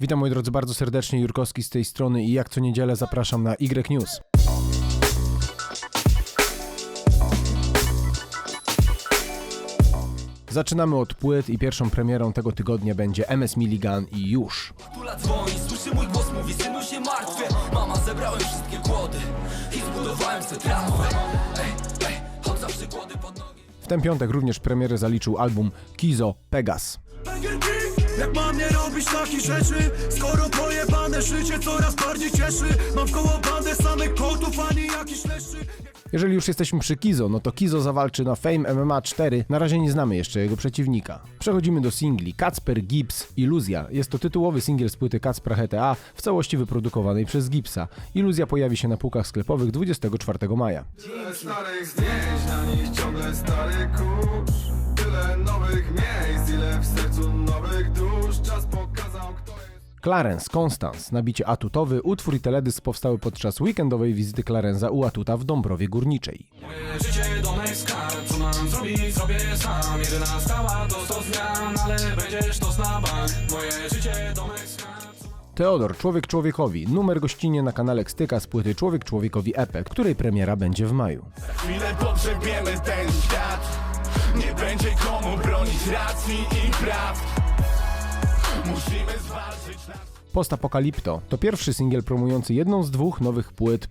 Witam moi drodzy bardzo serdecznie, Jurkowski z tej strony i jak co niedzielę zapraszam na Y News. Zaczynamy od płyt i pierwszą premierą tego tygodnia będzie MS Milligan i już. Tula dzwoni, słyszy mój głos, mówi synu się martwię Mama, zebrałem wszystkie kłody i zbudowałem se trawę Ej, ej, chodź za przykłady pod nogi W ten piątek również premierę zaliczył album Kizo Pegas. King, Jak mam nie robić takich rzeczy Skoro pojebane życie coraz bardziej cieszy Mam w koło bandę samych kotów, ani jakiś leszczy Jeżeli już jesteśmy przy Kizo, no to Kizo zawalczy na Fame MMA 4. Na razie nie znamy jeszcze jego przeciwnika. Przechodzimy do singli. Kacper Gibbs Iluzja. Jest to tytułowy singiel z płyty Kacpra HTA w całości wyprodukowanej przez Gibsa. Iluzja pojawi się na półkach sklepowych 24 maja. Tyle Tyle nowych miejsc, ile w sercu nowych dusz. Czas pokazał kto jest Clarence Constance, nabicie atutowy, utwór i teledysk powstały podczas weekendowej wizyty Clarenza u Atuta w Dąbrowie Górniczej. Moje życie domek skarb, co mam zrobić, zrobię sam. Jedyna stała to sto zmian, ale będziesz to na bank. Moje życie domek skarb. Teodor, Człowiek Człowiekowi, numer gościnnie na kanale Styka z płyty Człowiek Człowiekowi EP, której premiera będzie w maju. Chwilę pogrzebiemy ten świat Nie będzie komu bronić racji i praw. Musimy zwalczyć nas. Postapokalipto to pierwszy singiel promujący jedną z dwóch nowych płyt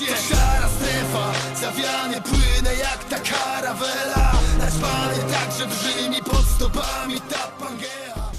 Jest szara strefa, zawiany płynę jak ta karawela. Naćpany tak, że drży mi pod stopami ta pangea.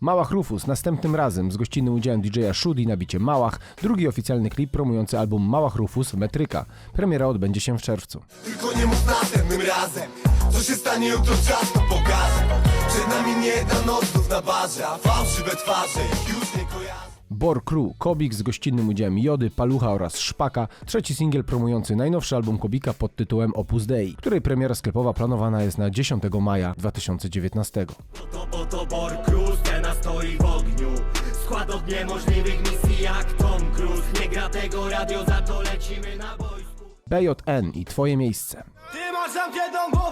Małach Rufus następnym razem z gościnnym udziałem DJ-a Shudi na bicie Małach, drugi oficjalny klip promujący album Małach Rufus Metryka. Premiera odbędzie się w czerwcu. Tylko nie mów następnym razem Co się stanie jutro czas to pokaże. Przed nami nie jedna noc znów na barze A fałszywe twarze ich już nie kojarzę Bor Crew, Kobik z gościnnym udziałem Jody, Palucha oraz Szpaka, trzeci singiel promujący najnowszy album Kobika pod tytułem Opus Dei, której premiera sklepowa planowana jest na 10 maja 2019. Oto, oto Bor Cruz, scena stoi w ogniu. Skład od niemożliwych misji jak Tom Cruise. Nie gra tego radio, za to lecimy na boisku. BJN i Twoje miejsce. Ty masz zamkniętą głowę,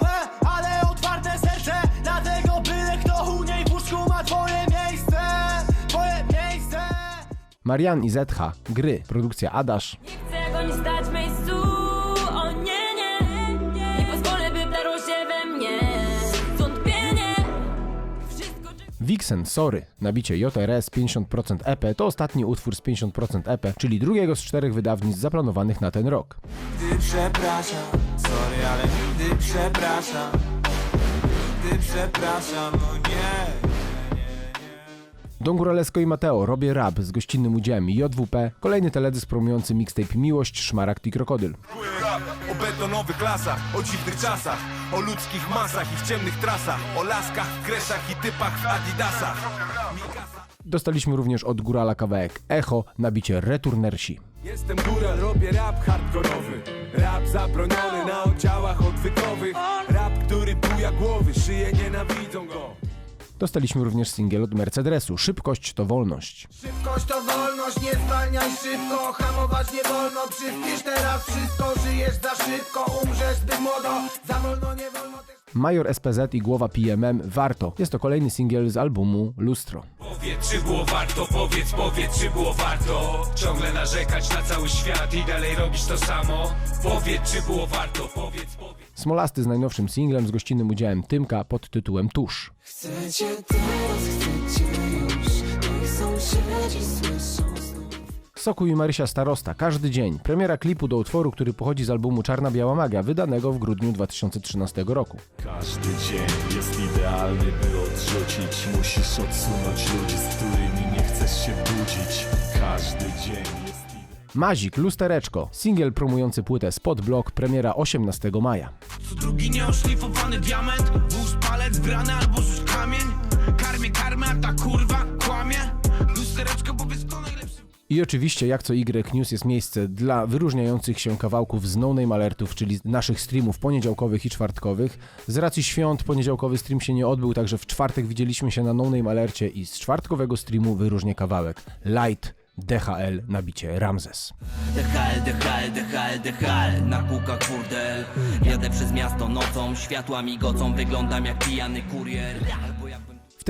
Marian i ZH, Gry, produkcja Adasz, Chcę go nie stać w miejscu, o nie, nie Nie. Pozwolę, by wdarło się we mnie. Zwątpienie Wszystko, czego Vixen, Sorry, nabicie JRS 50% EP to ostatni utwór z 50% EP, czyli drugiego z czterech wydawnictw zaplanowanych na ten rok. Nigdy przepraszam, sorry, ale nigdy przepraszam Nigdy przepraszam, no nie Don Góralesko i Mateo, Robię Rap z gościnnym udziałem JWP, kolejny teledysk promujący mixtape Miłość, Szmaragd i Krokodyl. Rap o betonowych lasach, o dziwnych czasach O ludzkich masach i w ciemnych trasach O laskach, kreszach i typach w adidasach Dostaliśmy również od Górala kawałek Echo, nabicie Returnersi. Jestem góra, robię rap hardkorowy Rap zabroniony na oddziałach odwykowych Rap, który buja głowy, szyje nienawidzą go Dostaliśmy również singiel od Mercedesu, Szybkość to wolność. Szybkość to wolność, nie zwalniaj szybko Hamować nie wolno, przyspiesz teraz wszystko Żyjesz za szybko, umrzesz zbyt młodo Za wolno, nie wolno też Major SPZ i Głowa PMM Warto. Jest to kolejny singiel z albumu Lustro. Powiedz, czy było warto, powiedz, powiedz, czy było warto? Ciągle narzekać na cały świat i dalej robić to samo. Powiedz, czy było warto, powiedz, powiedz. Smolasty z najnowszym singlem z gościnnym udziałem Tymka pod tytułem Tusz. Chcecie teraz, chcecie już. Niech sąsiedzi słyszą Soku i Marysia Starosta, każdy dzień. Premiera klipu do utworu, który pochodzi z albumu Czarna Biała Magia, wydanego w grudniu 2013 roku. Każdy dzień jest idealny, by odrzucić. Musisz odsunąć ludzi, z którymi nie chcesz się budzić. Każdy dzień jest idealny. Mazik, Lustereczko, singiel promujący płytę Spot Block, premiera 18 maja. Co drugi nieoszlifowany diament. Włóż palec, brany albo rzuć kamień. Karmię karmę, a ta kurwa kłamie I oczywiście, jak co Y News jest miejsce dla wyróżniających się kawałków z No Name Alertów, czyli naszych streamów poniedziałkowych i czwartkowych. Z racji świąt poniedziałkowy stream się nie odbył, także w czwartek widzieliśmy się na No Name Alercie i z czwartkowego streamu wyróżnię kawałek Light DHL na bicie Ramzes. DHL, DHL, DHL, DHL Na kółkach burdel Jadę przez miasto nocą Wyglądam jak pijany kurier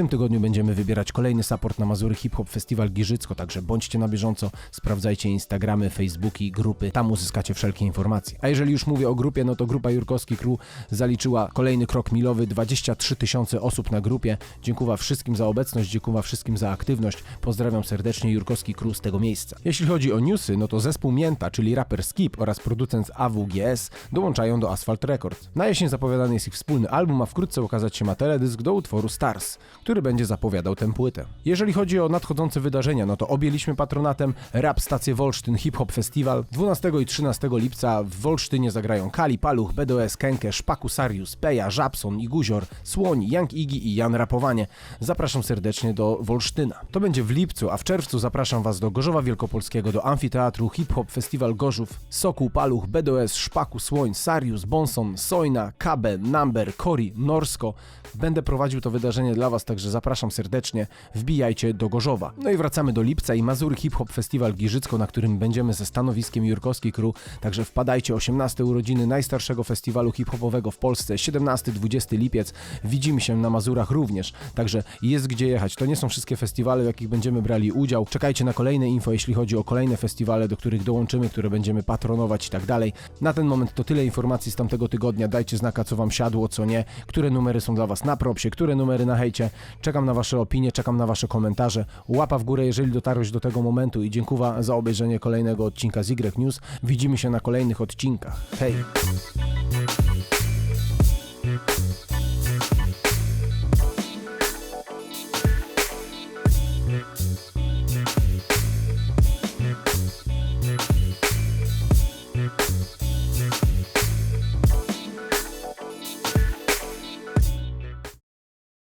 tym tygodniu będziemy wybierać kolejny support na Mazury Hip Hop Festiwal Giżycko, także bądźcie na bieżąco, sprawdzajcie Instagramy, Facebooki, grupy, tam uzyskacie wszelkie informacje. A jeżeli już mówię o grupie, no to grupa Jurkowski Crew zaliczyła kolejny krok milowy, 23 tysiące osób na grupie. Dziękuję wszystkim za obecność, dziękuję wszystkim za aktywność. Pozdrawiam serdecznie Jurkowski Crew z tego miejsca. Jeśli chodzi o newsy, no to zespół Mięta, czyli raper Skip oraz producent AWGS dołączają do Asphalt Records. Na jesień zapowiadany jest ich wspólny album, a wkrótce ukazać się ma teledysk do utworu Stars, który będzie zapowiadał tę płytę. Jeżeli chodzi o nadchodzące wydarzenia, no to objęliśmy patronatem Rap Stację Wolsztyn Hip Hop Festival. 12 i 13 lipca w Wolsztynie zagrają Kali, Paluch, BDS, Kenke, Szpaku, Sarius, Peja, Żabson, Iguzior, Słoń, Young Igi i Jan Rapowanie. Zapraszam serdecznie do Wolsztyna. To będzie w lipcu, a w czerwcu zapraszam Was do Gorzowa Wielkopolskiego, do Amfiteatru Hip Hop Festiwal Gorzów, Sokół, Paluch, BDS, Szpaku, Słoń, Sarius, Bonson, Sojna, Kabe, Number, Kori, Norsko. Będę prowadził to wydarzenie dla Was, także zapraszam serdecznie. Wbijajcie do Gorzowa. No i wracamy do lipca i Mazury Hip Hop Festiwal Giżycko, na którym będziemy ze stanowiskiem Jurkowski Crew, także wpadajcie 18 urodziny najstarszego festiwalu hip-hopowego w Polsce, 17-20 lipiec. Widzimy się na Mazurach również, także jest gdzie jechać. To nie są wszystkie festiwale, w jakich będziemy brali udział. Czekajcie na kolejne info, jeśli chodzi o kolejne festiwale, do których dołączymy, które będziemy patronować i tak dalej. Na ten moment to tyle informacji z tamtego tygodnia. Dajcie znaka, co Wam siadło, co nie, które numery są dla Was na propsie, które numery na hejcie. Czekam na Wasze opinie, czekam na Wasze komentarze. Łapa w górę, jeżeli dotarłeś do tego momentu i dziękuję za obejrzenie kolejnego odcinka z Y News. Widzimy się na kolejnych odcinkach. Hej!